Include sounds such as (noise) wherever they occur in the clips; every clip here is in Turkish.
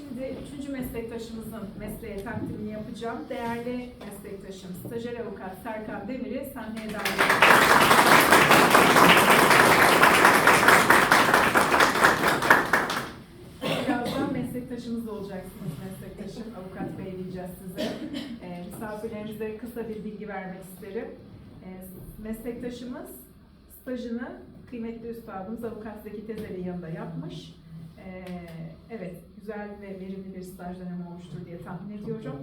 Şimdi üçüncü meslektaşımızın mesleğe takdimini yapacağım. Değerli meslektaşım, stajyer avukat Serkan Demir'i sahneye davet ediyorum. Birazdan meslektaşımız olacaksınız meslektaşım. Avukat Bey diyeceğiz size. Ee, misafirlerimize kısa bir bilgi vermek isterim. Ee, meslektaşımız stajını kıymetli üstadımız Avukat Zeki Tezer'in yanında yapmış. Ee, evet, güzel ve verimli bir staj dönemi olmuştur diye tahmin ediyorum.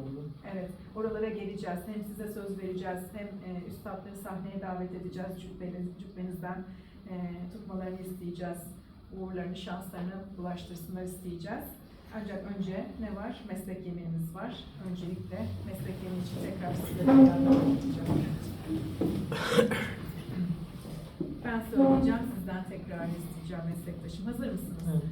Evet, oralara geleceğiz. Hem size söz vereceğiz, hem e, üstadları sahneye davet edeceğiz. Cübbeniz, cübbenizden e, tutmalarını isteyeceğiz. Uğurlarını, şanslarını bulaştırsınlar isteyeceğiz. Ancak önce ne var? Meslek yemeğimiz var. Öncelikle meslek yemeği için tekrar bir yardım edeceğim. Ben söyleyeceğim, sizden tekrar isteyeceğim meslektaşım. Hazır mısınız? Evet,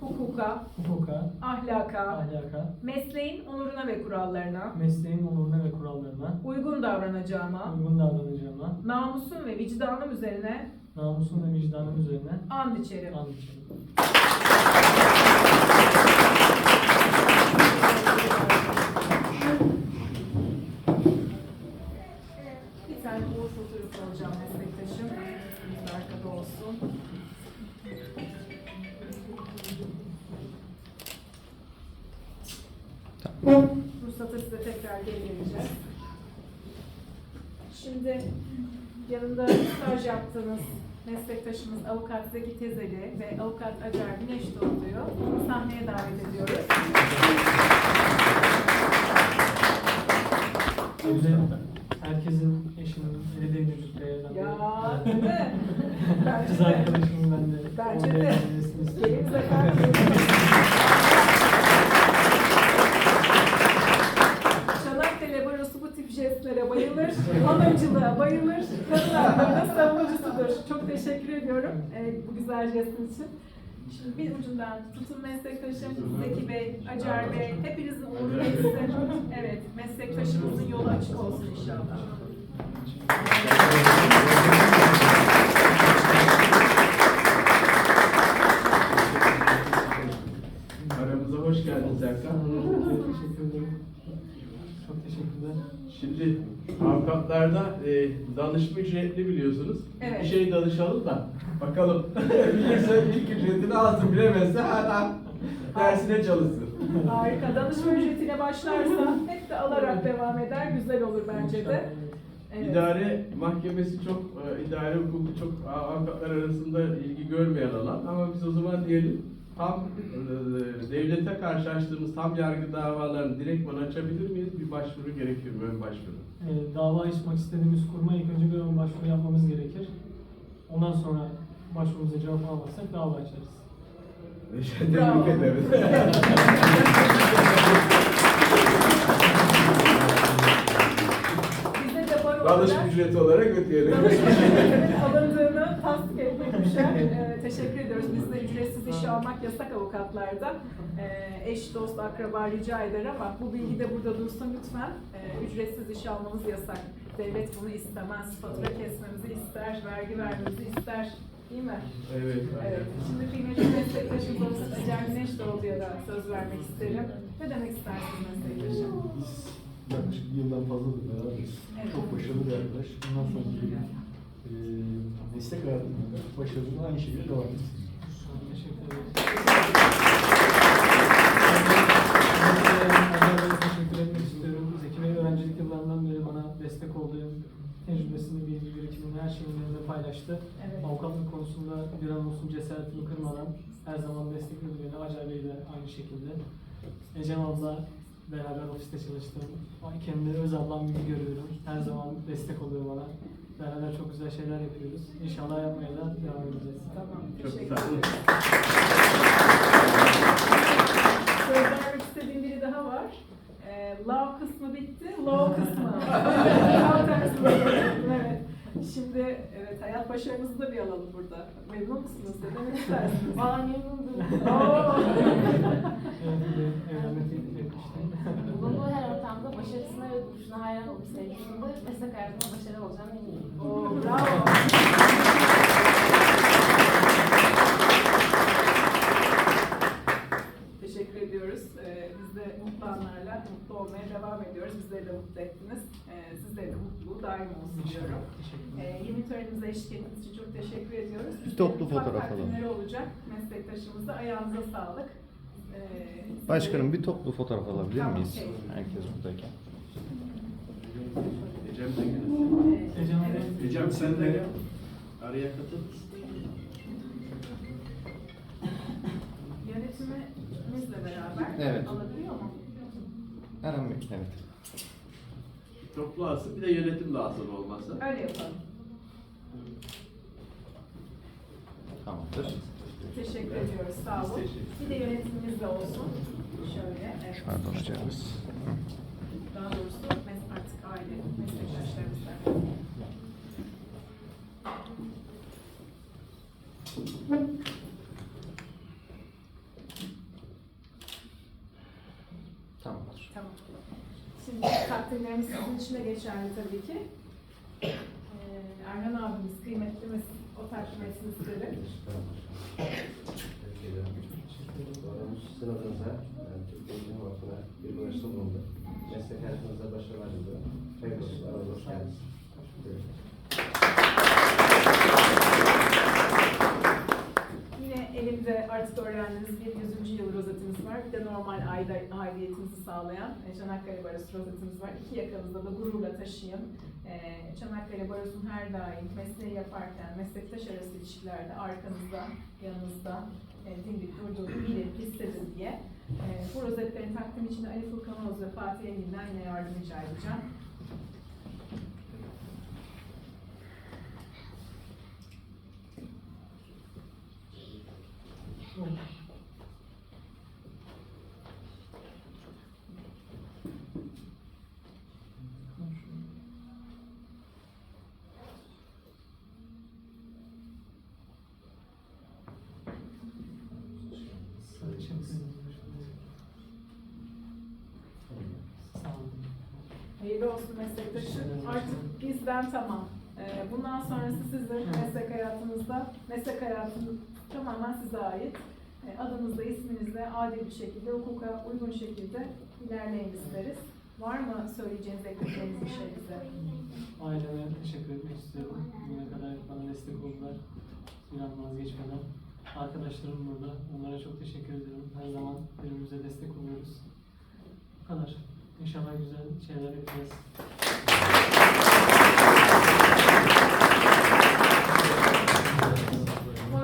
Hukuka, Hukuka, ahlaka, ahlaka, mesleğin onuruna ve kurallarına mesleğin onuruna ve kurallarına uygun davranacağıma, uygun davranacağıma, namusum ve vicdanım üzerine namusum ve vicdanım üzerine and içerim. and içerim. Ruhsatı size tekrar geri vereceğiz. Şimdi yanında staj yaptığınız meslektaşımız Avukat Zeki Tezeli ve Avukat Acar Güneş oluyor. Sahneye davet ediyoruz. Evde herkesin eşinin eli değdi cübbeye. Ya değil mi? Kız de. arkadaşımın ben de. Bence de. evlenmesini istiyorum. Geliniz efendim. Çanakkale Barosu bu tip jestlere bayılır, anacılığa bayılır, kadın haklarının savunucusudur. Çok teşekkür ediyorum e, jestin için. Şimdi bir ucundan tutun meslektaşım Zeki Bey, Acar Bey, hepinizin uğurlu etsin. Evet, meslektaşımızın yolu açık olsun inşallah. Aramıza hoş geldin Serkan. (laughs) Teşekkür ederim. Çok teşekkürler. Şimdi avukatlarda e, danışma ücretli biliyorsunuz. Evet. Bir şey danışalım da bakalım. (laughs) Bilirse ilk ücretini alsın, bilemezse hala dersine çalışsın. Harika. Danışma ücretine başlarsa hep de alarak devam eder. Güzel olur bence de. Evet. İdare mahkemesi çok, e, idare hukuku çok avukatlar arasında ilgi görmeyen alan ama biz o zaman diyelim tam e, devlete karşı açtığımız tam yargı davalarını direktman açabilir miyiz? Bir başvuru gerekir mi? Ön başvuru. Ee, dava açmak istediğimiz kuruma ilk önce bir ön başvuru yapmamız gerekir. Ondan sonra başvurumuza cevap alamazsak dava açarız. Bravo. Tebrik ederiz. (laughs) De olarak ücreti olarak ödeyelim. alındığını tasdik etmek düşer. Ee, teşekkür ediyoruz. Biz de ücretsiz işe almak yasak avukatlarda. Ee, eş, dost, akraba rica eder ama bu bilgi de burada dursun lütfen. Ee, ücretsiz işe almamız yasak. Devlet bunu istemez. Fatura kesmemizi ister, vergi vermemizi ister. Değil mi? Evet. Evet. Şimdi kıymetli meslektaşım Avukat Acar Güneş da söz vermek isterim. Ne demek istersiniz meslektaşım? Yaklaşık bir yıldan fazladır beraberiz. Evet. Çok başarılı bir arkadaş. Bundan sonraki e, meslek hayatında başarılı aynı şekilde devam etsin. Teşekkür. Öncelikle teşekkür etmek istiyorum. Zeki Bey öğrencilik yıllarından beri bana destek oldu. Tecrübesini, bilgi birikimini, her şeyini benimle paylaştı. Evet. Avukatlık konusunda bir an olsun cesaretimi kırmadan her zaman destekledi beni. Acar Bey de aynı şekilde. Ecem abla beraber ofiste çalıştım. Kendimi öz ablam gibi görüyorum. Her zaman destek oluyor bana. Beraber çok güzel şeyler yapıyoruz. İnşallah yapmaya da devam edeceğiz. Tamam, Çok teşekkür ederim. Söz vermek istediğim biri daha var. Ee, law kısmı bitti, law (laughs) kısmı. Evet. Şimdi evet hayat başarınızı da bir alalım burada. Memnun musunuz? Ne demek istersiniz? Valla memnundum. Oo. Evet, bir de evlenme teklif etmiştim. Başarısına ve duruşuna hayran olup sevdiğimde meslek hayatında başarılı olacağım eminim. Oo, bravo. Teşekkür ediyoruz. Ee, biz de mutlu anlarla mutlu olmaya devam ediyoruz. Bizleri de mutlu ettiniz. Ee, sizlerin de mutluluğu daim olsun diyorum. Teşekkür Ee, yeni törenimize eşlik ettiğiniz için çok teşekkür ediyoruz. Bir toplu Ufak fotoğraf takdimleri olacak meslektaşımıza. Ayağınıza sağlık. Başkanım bir toplu fotoğraf alabilir Tamam, miyiz? peki. Herkes buradayken. Ecem de gel. Ecem. Ecem sen de gel. Araya katıl. Yönetimimizle beraber Evet. alabiliyor mu? Eren Bey, evet. Toplu alsın bir de yönetim de alsın olmazsa. Öyle yapalım. Tamamdır. Teşekkür ediyoruz. Sağ olun. Bir de yönetimimiz de olsun. Şöyle. Evet. Pardon hocamız. Daha doğrusu mes- artık aile meslektaşlarımızla. Tamamdır. Tamam. Şimdi takdirlerimiz sizin için de geçerli tabii ki. Ee, Erhan abimiz, kıymetlimiz o etsin sizleri. Sınavınıza, Türkiye Eğitim Vakfı'na bir bağışta bulundu. Meslek hayatınızda başarılar diliyorum. Hayırlı olsun, aranıza hoş elimde artık öğrendiğiniz bir 100. yıl rozetimiz var. Bir de normal aile, aidiyetimizi sağlayan e, Çanakkale Barosu rozetimiz var. İki yakanızda da gururla taşıyın. E, Çanakkale Barosu'nun her daim mesleği yaparken, meslektaş arası ilişkilerde arkanızda, yanınızda e, dimdik durduğunu bilin, hissedin diye. E, bu rozetlerin takdim için Ali Furkanoğlu ve Fatih Engin'den yine yardım rica edeceğim. Teşekkür ederim. Sağ olun. Hayırlı olsun meslektaşım. Artık bizden tamam. Ee, Bundan sonrası sizin meslek hayatınızda, meslek hayatınız tamamen size ait. Ee, Adınızla, isminizle adil bir şekilde, hukuka uygun şekilde ilerleyin isteriz. Var mı söyleyeceğiniz, ekleyeceğiniz bir şey bize? Aileme teşekkür etmek istiyorum. Bugüne kadar bana destek oldular. İnan vazgeçmeden. Arkadaşlarım burada. Onlara çok teşekkür ediyorum. Her zaman birbirimize destek oluyoruz. Bu kadar. İnşallah güzel şeyler yapacağız.